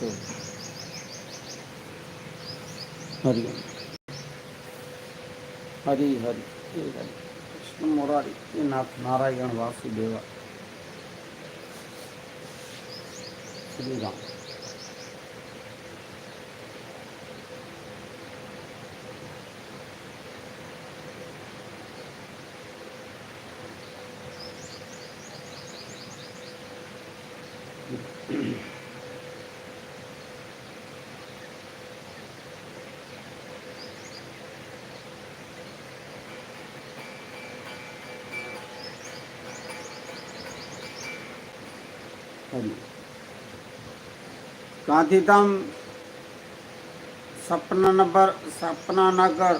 હરિ. હરિ હરિ. હરિ હરિ. કૃષ્ણ મોરારી એ નાથ નારાયણ વાસુદેવા શ્રી રામ હરિ ગાંધીધામ સપનાનગર સપનાનગર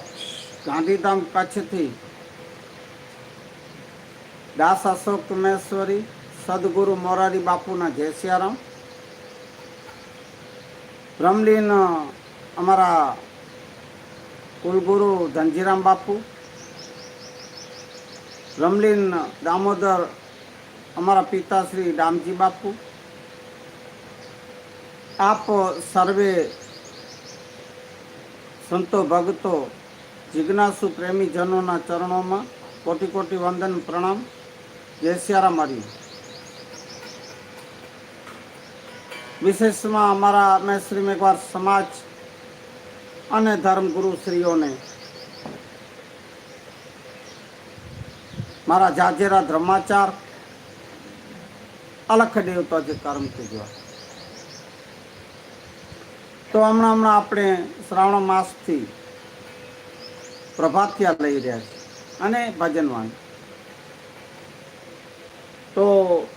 ગાંધીધામ કચ્છથી દાસ અશોક મહેશ્વરી, સદગુરુ મોરારી બાપુના જય સિયારામ. બ્રહ્મલીન, અમારા કુલગુરુ ધનજીરામ બાપુ. રમલીન દામોદર, અમારા પિતાશ્રી રામજી બાપુ. આપ સર્વે સંતો ભગતો જિજ્ઞાસુ પ્રેમીજનોના ચરણોમાં કોટી કોટી વંદન, પ્રણામ. જય સિયારામ હરી વિશેષમાં અમારા અમે શ્રી મેઘવાર સમાજ અને ધર્મગુરુ શ્રીઓને મારા જાજેરા ધર્માચાર અલખ દેવતા જે કર્મ કીધું તો હમણાં હમણાં આપણે શ્રાવણ માસથી પ્રભાતિયા લઈ રહ્યા છીએ અને ભજનવાણી તો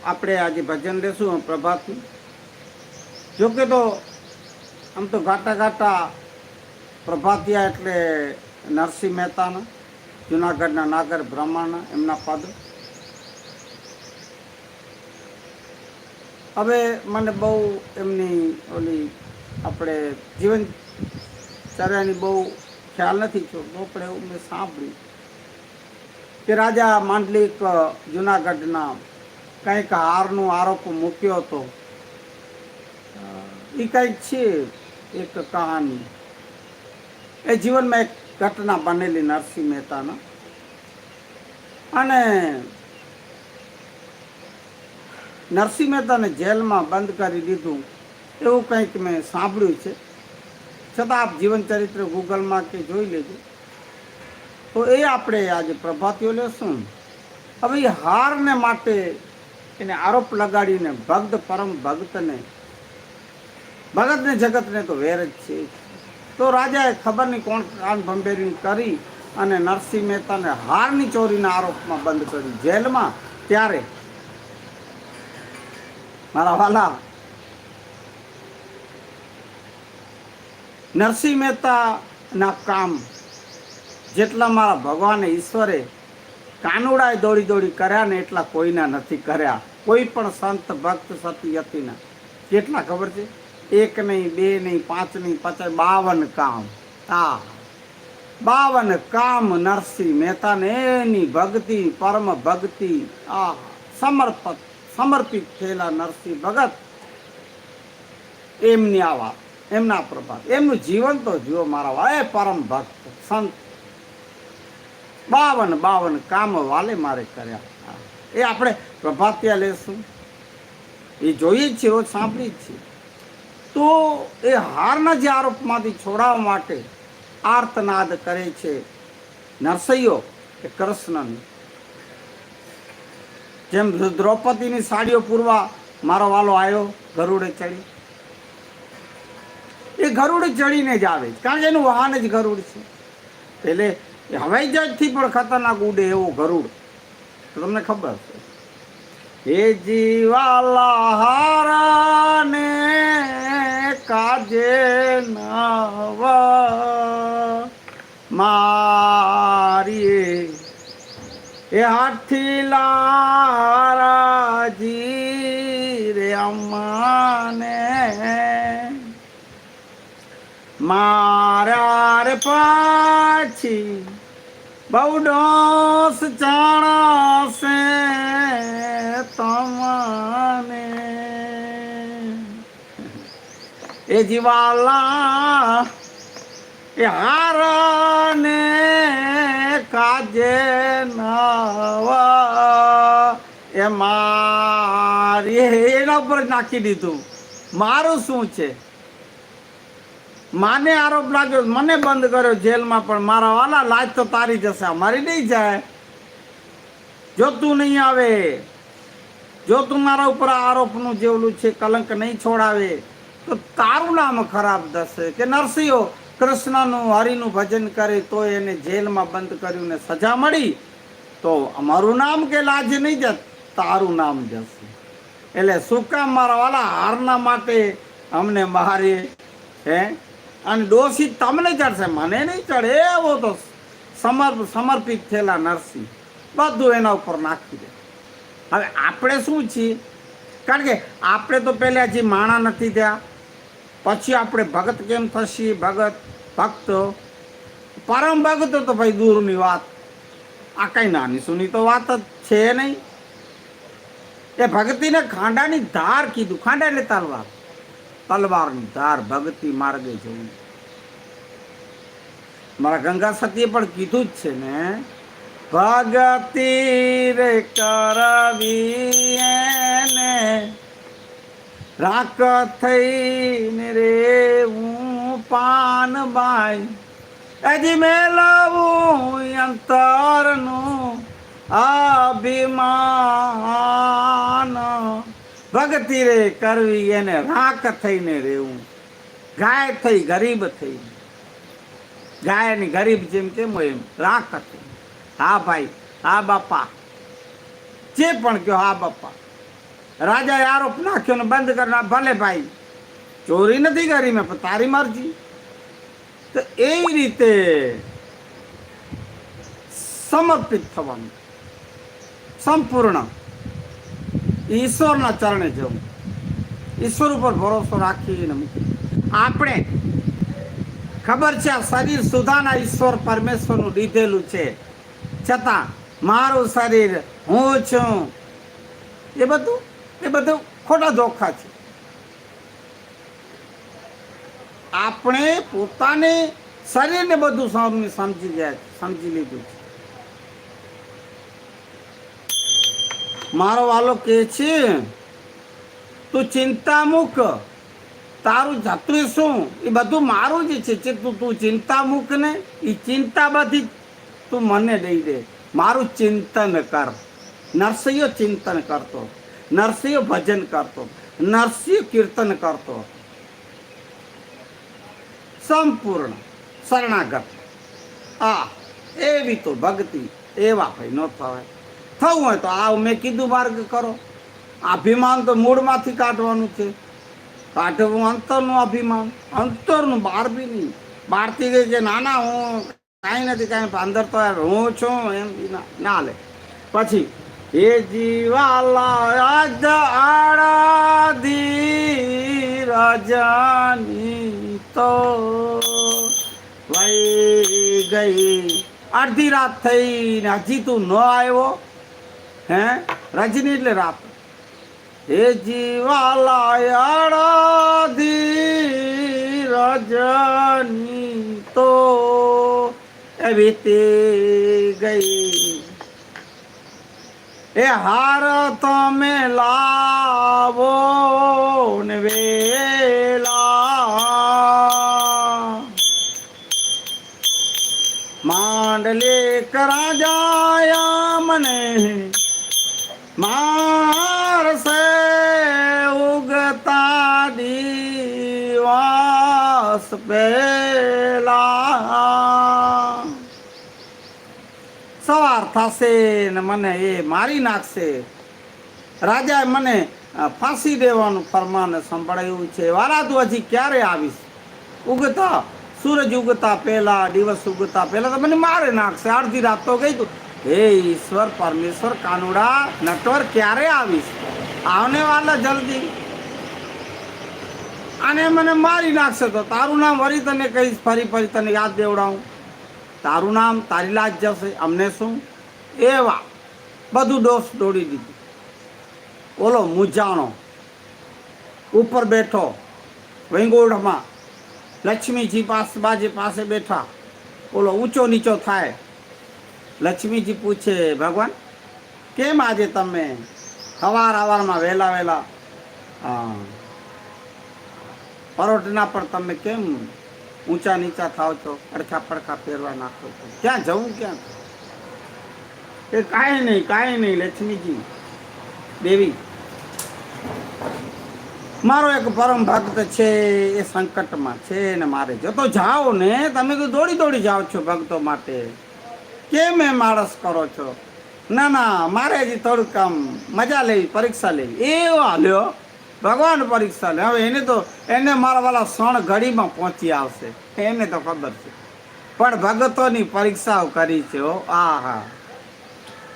આપણે આજે ભજન લેશું પ્રભાતનું જોકે તો આમ તો ઘાટા ઘાટા પ્રભાતિયા એટલે નરસિંહ મહેતાના, જુનાગઢના નાગર બ્રહ્માના, એમના પદ હવે મને બહુ એમની ઓલી આપણે જીવન ચર્યાની બહુ ખ્યાલ નથી તો પણ એવું મેં સાંભળ્યું કે રાજા માંડલિક જુનાગઢના કંઈક હારનો આરોપ મૂક્યો હતો. એ કંઈક છે એક કહાની. એ જીવનમાં એક ઘટના બનેલી નરસિંહ મહેતાના. અને નરસિંહ મહેતાને જેલમાં બંધ કરી દીધું. એવું કંઈક મેં સાંભળ્યું છે. છતાં આપ જીવન ચરિત્ર ગૂગલમાં કે જોઈ લેજો. તો એ આપણે આજે પ્રભાતીઓ લેશું. હવે એ હારને માટે એને આરોપ લગાડીને ભક્ત પરમ ભક્તને, ભગતને, જગતને તો વેર જ છે. તો રાજાએ ખબર નહીં કોણ કાન ભંભેરી કરી અને નરસિંહ મહેતાને હારની ચોરીના આરોપમાં બંધ કરી જેલમાં ત્યારે મારા વાલા નરસિંહ મહેતાના કામ જેટલા મારા ભગવાને ઈશ્વરે કાનુડાએ દોડી દોડી કર્યા ને એટલા કોઈના નથી કર્યા. કોઈ પણ સંત, ભક્ત, સતી હતીના કેટલા ખબર છે? એક નહીં, બે નહીં, પાંચ નહીં, પચાસ, બાવન કામ. આ બાવન કામ નરસિંહ મહેતાને એની ભક્તિ, પરમ ભક્તિ, આ સમર્પિત સમર્પિત થયેલા નરસિંહ ભગત એમની આ વાત એમના પ્રભાત એમનું જીવન તો જુઓ મારા એ પરમ ભક્ત, સંત. બાવન બાવન કામ વાલે મારે કર્યા. એ આપણે પ્રભાત્યા લેશું. એ જોઈએ જ છીએ સાંભળી જ છીએ. તો એ હારના જે આરોપમાંથી છોડાવવા માટે આર્તનાદ કરે છે નરસૈયો કે કૃષ્ણની. જેમ દ્રૌપદીની સાડીઓ પૂરવા મારો વાલો આવ્યો ગરુડે ચડી. એ ગરુડ ચડીને જ આવે છે. કારણ કે એનું વાહન જ ગરુડ છે. એટલે હવાઈ જહાજથી પણ ખતરનાક ઉડે એવો ગરુડ. તમને ખબર છે. એ જીવાલા હારાને કાજે નવા મારી એ હાથી લારાજી રે અમ્માને મારા પાછી બહુ ડોસ ચાણસે તમને. એ જીવાલા, એ હારને કાજે નવા. એ મારી એના ઉપર નાખી દીધું. મારું શું છે? માને આરોપ લાગ્યો, મને બંધ કર્યો જેલમાં, પણ મારા વાલા લાજ તો તારી જશે અમારી નહીં જાય. જો તું નહીં આવે, જો તું મારા ઉપર આરોપનું જેવલું છે, કલંક નહીં છોડાવે, તો તારું નામ ખરાબ થશે. કે નરસિંહો, કૃષ્ણનું, હરિનું ભજન કરે તો એને જેલમાં બંધ કર્યું ને સજા મળી, તો અમારું નામ કે લાજ નહીં જ તારું નામ જશે. એટલે શું કામ મારા વાલા? હારના માટે અમને મારી, હે? અને દોષી તમને ચડશે, મને નહીં ચડે એવો તો સમર્પ, સમર્પિત થયેલા નરસિંહ. બધું એના ઉપર નાખી દે. હવે આપણે શું છીએ? કારણ કે આપણે તો પહેલાં હજી માણા નથી થયા, પછી આપણે ભગત કેમ થશી? ભગત, ભક્ત. પરમ ભગત તો ભાઈ દૂરની વાત. આ કંઈ નાની સુની તો વાત જ છે નહીં. એ ભક્તિને ખાંડાની ધાર કીધું. ખાંડા એટલે તલવાર. તલવારની ધાર ભક્તિ માર્ગે જવું. મારા ગંગા સતીએ પણ કીધું જ છે ને, ભગતિ રે કરવી એને રાક થઈને રે હું પાન બાઈ. હજી મેળવું અંતરનું અભિમાન. ભક્તિ રે કરવી એને રાક થઈને રહેવું. ગાય થઈ, ગરીબ થઈ. ગાયની ગરીબ જેમ કેમ એમ? રાખ થઈ. હા ભાઈ, હા બાપા. જે પણ કહો, હા બાપા. રાજાએ આરોપ નાખ્યો ને બંધ કરનાર ભલે ભાઈ, ચોરી નથી કરી મેં, પણ તારી મરજી. તો એવી રીતે સમર્પિત થવાનું. સંપૂર્ણ. ઈશ્વરના ચરણે જવું. ઈશ્વર ઉપર ભરોસો રાખીને. આપણે, ખબર છે આ શરીર સુધાના ઈશ્વર પરમેશ્વરનું લીધેલું છે. છતાં, મારું શરીર હું છું. એ બધું એ બધું ખોટા ધોખા છે. આપણે પોતાને શરીરને બધું સમ- સમજી જાય સમજી લીધું છે. મારો વાલો કે છે, તું ચિંતા મૂક તારું જતું શું? એ બધું મારું જ છે. તું તું ચિંતા મૂક ને એ ચિંતા બધી તું મને દઈ દે. મારું ચિંતન કર. નરસિંહ ચિંતન કરતો. નરસિંહ ભજન કરતો. નરસિંહ કીર્તન કરતો. સંપૂર્ણ શરણાગત. આ એવી તો ભક્તિ એવા ભાઈ ન થવાય. થવું હોય તો આ મેં કીધું માર્ગ કરો. અભિમાન તો મૂળમાંથી કાઢવાનું છે. કાઢવું અંતરનું અભિમાન. અંતરનું બહાર બી નહીં. બહારથી ગઈ કે ના ના હું, કાંઈ નથી, કાંઈ અંદર તો હું છું એમ બી ના લે. પછી, એ જીવાલા રજની તો વહી ગઈ. અડધી રાત થઈ ને હજી તું ન આવ્યો. હે? રજની એટલે રાત હે જીવાલાયાળાધી રજની તો વીતી ગઈ. એ હાર તમે લાવો ને વેલા. માંડલે કરાજાયા મને દિવસ સવાર થશે ને મને એ મારી નાખશે. રાજાએ મને ફાંસી દેવાનું ફરમાન સંભળાયું છે. હજી ક્યારે આવીશ? ઉગતા, સૂરજ ઉગતા પહેલા, દિવસ ઉગતા પહેલા તો મને મારે નાખશે. અડધી રાત તો ગઈ તું. હે ઈશ્વર, પરમેશ્વર, કાનુડા, નટવર, ક્યારે આવીશ? આવને વાલા જલ્દી. અને મને મારી નાખશે તો તારું નામ વરી તને કહીશ ફરી ફરી તને યાદ દેવડાવું. તારું નામ તારી લાજ જશે અમને શું? એવા બધું ડોસ દોડી દીધું. ઓલો મૂંઝાણો ઉપર બેઠો વેંગોળમાં લક્ષ્મીજી પાસે બાજી પાસે બેઠા. ઓલો ઊંચો નીચો થાય. લક્ષ્મીજી પૂછે ભગવાન કેમ આજે તમે સવાર આવારમાં વહેલા વહેલા હા, પરોઠના પર તમે કેમ ઊંચા નીચા થાવ છો? અડખા પડખા પહેરવા નાખો છો. ક્યાં જવું, ક્યાં? એ કાંઈ નહીં કાંઈ નહીં, લક્ષ્મીજી. દેવી, મારો એક પરમ ભક્ત છે, એ સંકટમાં છે ને મારે જો. તો જાઓ ને, તમે તો દોડી દોડી જાઓ છો ભક્તો માટે. કેમ એ માણસ કરો છો? ના ના, મારે હજી થોડુંક આમ મજા લેવી, પરીક્ષા લેવી. એવો હાલ્યો ભગવાન પરીક્ષા લે. હવે એને તો એને મારા વાળા સણ ઘડીમાં પહોંચી આવશે. એને તો ખબર છે. પણ ભગતોની પરીક્ષાઓ કરી છે હો. આ હા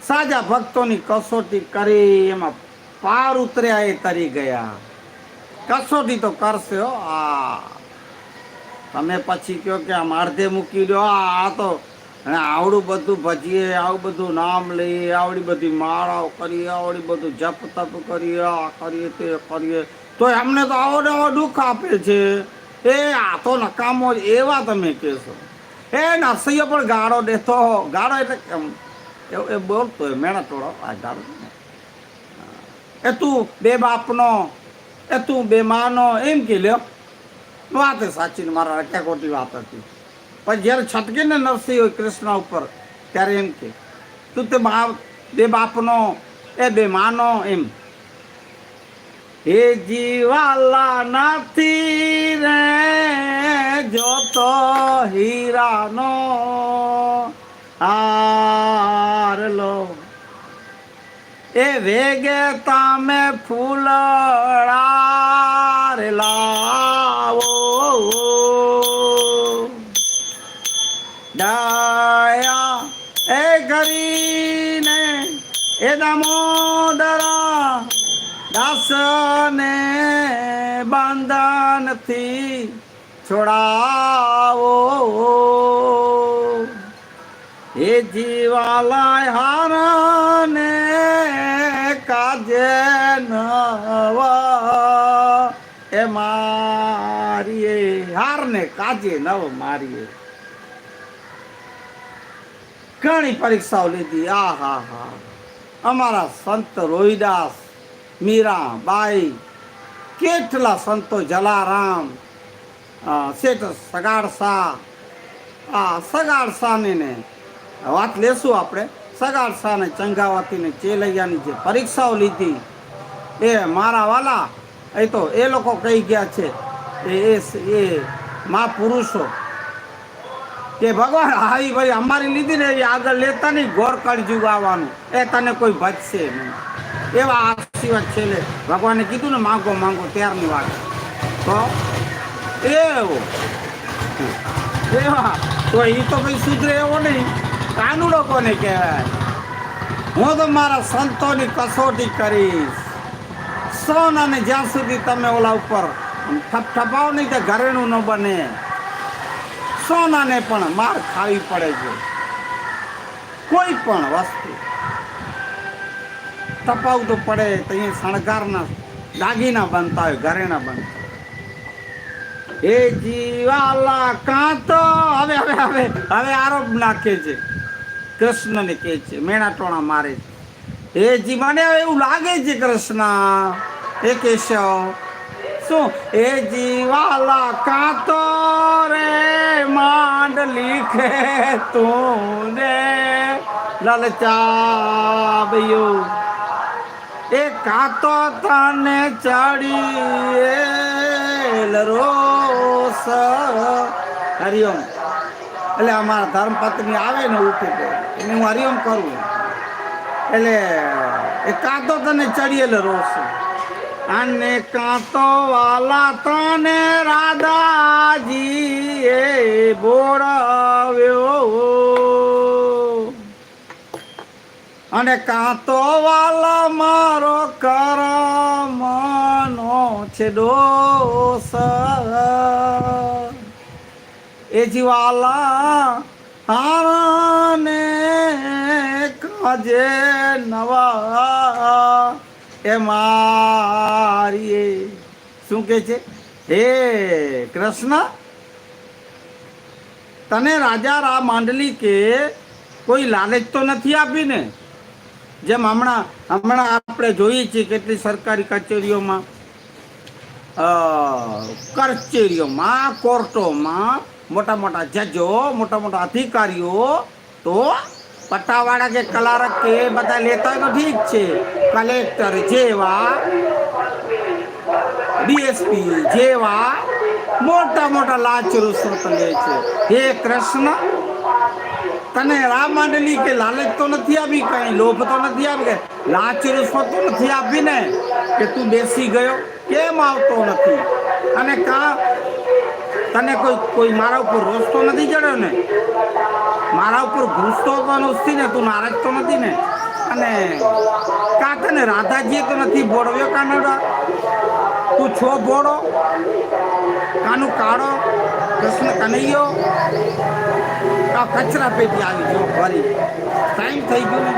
સાજા ભક્તોની કસોટી કરી એમાં પાર ઉતર્યા એ તરી ગયા. કસોટી તો કરશે હો. આ. તમે પછી કહો કે આમ અડધે મૂકી દો. આ આ તો અને આવડું બધું ભજીએ, આવું બધું નામ લઈએ, આવડી બધી માળાઓ કરીએ, આવડી બધું જપ તપ કરીએ, આ કરીએ, તે કરીએ. તો એમને તો આવો ને આવો દુઃખ આપે છે. એ, આ તો નકામો એવા તમે કહેશો. એ નરસૈયો પણ ગાળો દેતો. ગાળો એટલે કેમ? એ બોલતો હોય મેણા ટોળો આ ગાળો એ તું બે બાપનો, એ તું બે માનો, એમ કે લ્યો. વાત સાચી મારા ક્યાં ખોટી વાત હતી. પણ જ્યારે છટકીને નરસિંહ હોય કૃષ્ણ ઉપર, ત્યારે એમ કે, તું તે બા બે બાપનો, એ બે માનો એમ. હે જીવાલા નથી રે જોતો હીરાનો હારલો એ વેગે તમે ફૂલડા રે દયા એ કરીને એ દામોદરા દાસને બંધનથી છોડાવો. એ જીવાલાય હારને કાજે નવા. એ મારીએ, હારને કાજે નવ મારીએ. ઘણી પરીક્ષાઓ લીધી. આ, હા હા. અમારા સંત રોહિદાસ, મીરા બાઈ, કેટલા સંતો જલારામ શેઠ શેઠ સગાડસા આ સગાડસાને ને વાત લેશું આપણે. સગાડસાને ચંગાવતીને ચેલૈયાની જે પરીક્ષાઓ લીધી, એ મારા વાલા, એ તો એ લોકો કહી ગયા છે, એ, એ- એ મા પુરુષો કે ભગવાન આવી ભાઈ અમારી લીધી ને આગળ લેતા નહીં, ગોર કળજુગ આવવાનું એ તને કોઈ ભજશે નહીં. એવા આશીર્વાદ છેલ્લે ભગવાને કીધું ને, માંગો માંગો, ત્યારની વાત. તો, એવું. એવા. તો એ તો કંઈ સુધરે એવો નહીં. કાનુડો કોને કહેવાય? હું તો મારા સંતોની કસોટી કરીશ. સોનાને જ્યાં સુધી તમે ઓલા ઉપર ઠપઠપાવો નહીં તો ઘરેણું ન બને. સોનાને પણ માર ખાવી પડે છે. કોઈ પણ વસ્તુ તપાવ તો પડે તો અહીંયા શણગારના દાગીના બનતા હોય, ઘરેણા બનતા. એ જીવાલા કાં તો હવે હવે હવે હવે આરોપ નાખે છે. કૃષ્ણને કહે છે, મેણા ટોણા મારે છે. એ જી મને એવું લાગે છે કૃષ્ણ. એ કેશવ. શું એ જીવાલા કાં તો રે, માંડ લીખે તું રે લલચાવ્યો એ કાતો તને ચડી રોસ હરિઓમ. એટલે અમારા ધર્મપત્ની આવે ને ઉઠી ગયો એને હું હરિઓમ કરું. એટલે એ કાતો તને ચડીએલ રોસ અને કાંતો વાલા તને રાધાજી એ બોરાવ્યો અને કાંતો વાલા મારો કરમનો છે દોષ એ જીવાલા હારને કાજે નવા એ મારીએ. શું કે છે? હે કૃષ્ણ, તને રાજા રા માંડલી કે કોઈ લાલચ તો નથી આપી ને જેમ હમણાં હમણાં આપણે જોઈએ છીએ કેટલી સરકારી કચેરીઓમાં કચેરીઓમાં, કોર્ટોમાં મોટા મોટા જજો, મોટા મોટા અધિકારીઓ તો પટ્ટાવાળા જે કલારક કે બધા લેતા તો ઠીક છે. કલેક્ટર જેવા ડીએસપી જેવા મોટા મોટા લાચ રૂશ્વત લે છે. હે કૃષ્ણ, તને રામ માંડલી કે લાલચ તો નથી આપી, કઈ લોભ તો નથી આપી, કઈ લાચ તો નથી આપી ને કે તું બેસી ગયો? કેમ આવતો નથી? અને કા તને કોઈ કોઈ મારા ઉપર રોષ તો નથી ચડ્યો ને? મારા ઉપર ગુસ્સો તો નથી ને, તું નારાજ તો નથી ને? અને કા તને રાધાજીએ તો નથી બોળવ્યો કાનડા? તું છો બોડો કાનું કાળો? કૃષ્ણ કનૈયો? આ કચરા પેટી આવી જો ફરી ટાઈમ થઈ ગયો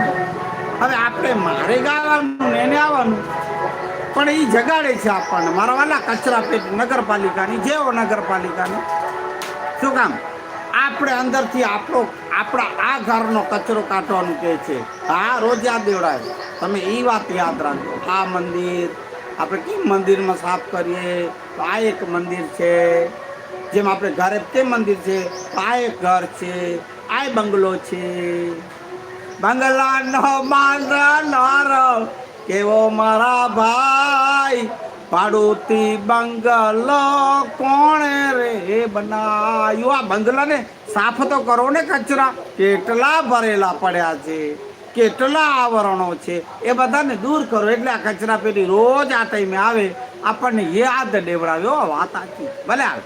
હવે આપણે મારે ગાવાનું ને એને આવવાનું. પણ એ જગાડે છે આપણને. મારા વાલા કચરા પેટ નગરપાલિકાની, જેઓ નગરપાલિકાની. શું કામ? આપણે અંદરથી આપણો, આપણા આ ઘરનો કચરો કાઢવાનું કહે છે. હા, રોજ યાદ દેવડાય તમે એ વાત યાદ રાખો આ મંદિર, આપણે કેમ મંદિરમાં સાફ કરીએ? તો આ એક મંદિર છે. જેમ આપણે ઘરે તે મંદિર છે. આ એક ઘર છે. આ બંગલો છે. બંગલાનો માંડનાર કેવો મારા ભાઈ? પાડોતી બંગલો કોણે રે બનાવ્યો આ બંગલાને સાફ તો કરો ને કચરા. કેટલા ભરેલા પડ્યા છે, કેટલા આવરણો છે. એ બધાને દૂર કરો, એટલે આ કચરા પેટી રોજ આ ટાઈમે આવે. આપણને યાદ દેવડાવ્યો વાત આખી ભલે આવે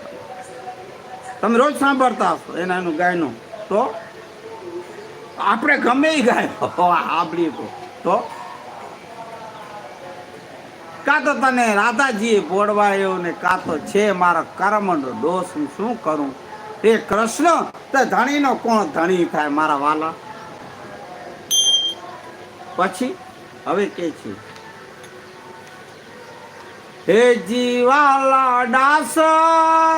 તમે રોજ સાંભળતા હશો એના એનું ગાયનું. તો? આપણે ગમે ગાય. સાંભળીએ તો? કાં તો તને રાધાજીએ બોડવાયો ને કાં તો છે મારા કર્મનો દોષ, હું શું કરું? એ કૃષ્ણ, તે ધણીનો કોણ ધણી થાય મારા વાલા? પછી હવે કે છે? હે જીવાલા ડાસ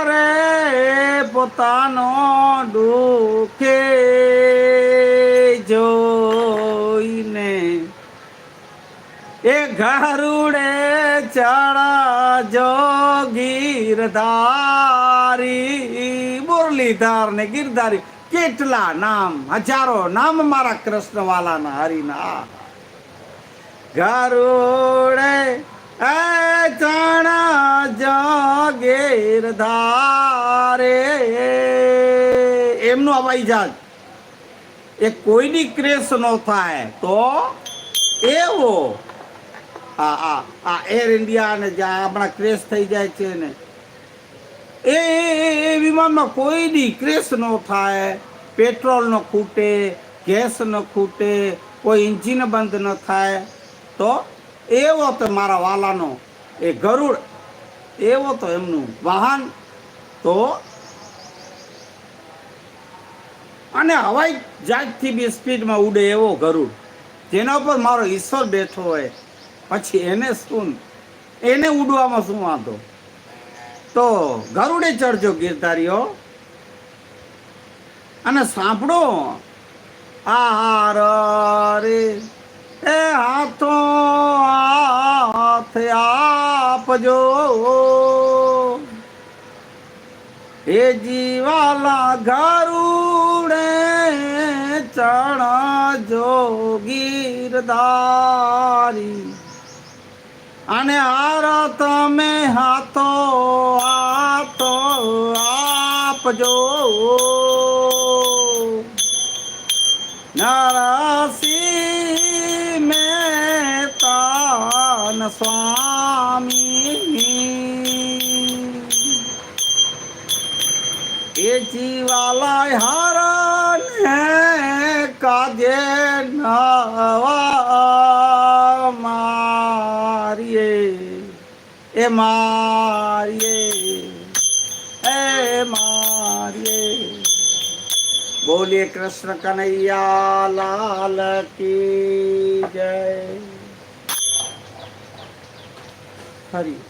રે પોતાનો દુખે જોઈને એ ગરુડે ચડા જો ગીરધારી મુરલીધર ને ગીરધારી, કેટલા નામ, હજારો નામ મારા કૃષ્ણવાલાના હરિના. ગરુડે એ ચણા જો ગીરધારે એમનું હવાઈ જહાજ એ કોઈની ક્રેશ ન થાય તો એવો આ આ એર ઇન્ડિયા ને આપણા ક્રેશ થઈ જાય છે ને. એ, એ- વિમાનમાં કોઈની ક્રેશ ન થાય પેટ્રોલ ન ખૂટે ગેસ ન ખૂટે, કોઈ ઇન્જિન બંધ ન થાય. તો એવો તો મારા વાલાનો એ ગરુડ, એવો તો એમનું વાહન. તો અને હવાઈ જહાજથી બી સ્પીડમાં ઉડે એવો ગરુડ. જેના ઉપર મારો ઈશ્વર બેઠો હોય. પછી એને શું? એને ઉડવામાં શું વાંધો? તો ગરુડે ચડજો ગીરધારીઓ. અને સાંભળો. આહાર રે. એ હાથો હાથ આપજો. એ જીવાલા ગરુડે ચણજો ગીરધારી. અને હારા તમે હાથો હાથો આપજો. નારાસી મેતાન સ્વામી. એ હારા ને કાજે નવા એ મારીએ એ મારીએ. બોલીએ કૃષ્ણ કનૈયા લાલ કી જય. હરી,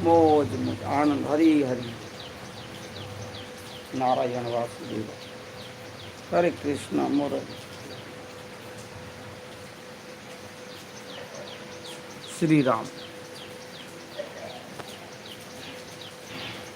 મોજ મોજ, આનંદ, હરી હરી. નારાયણ વાસુદેવ. હરે કૃષ્ણ મોરલી શ્રી રામ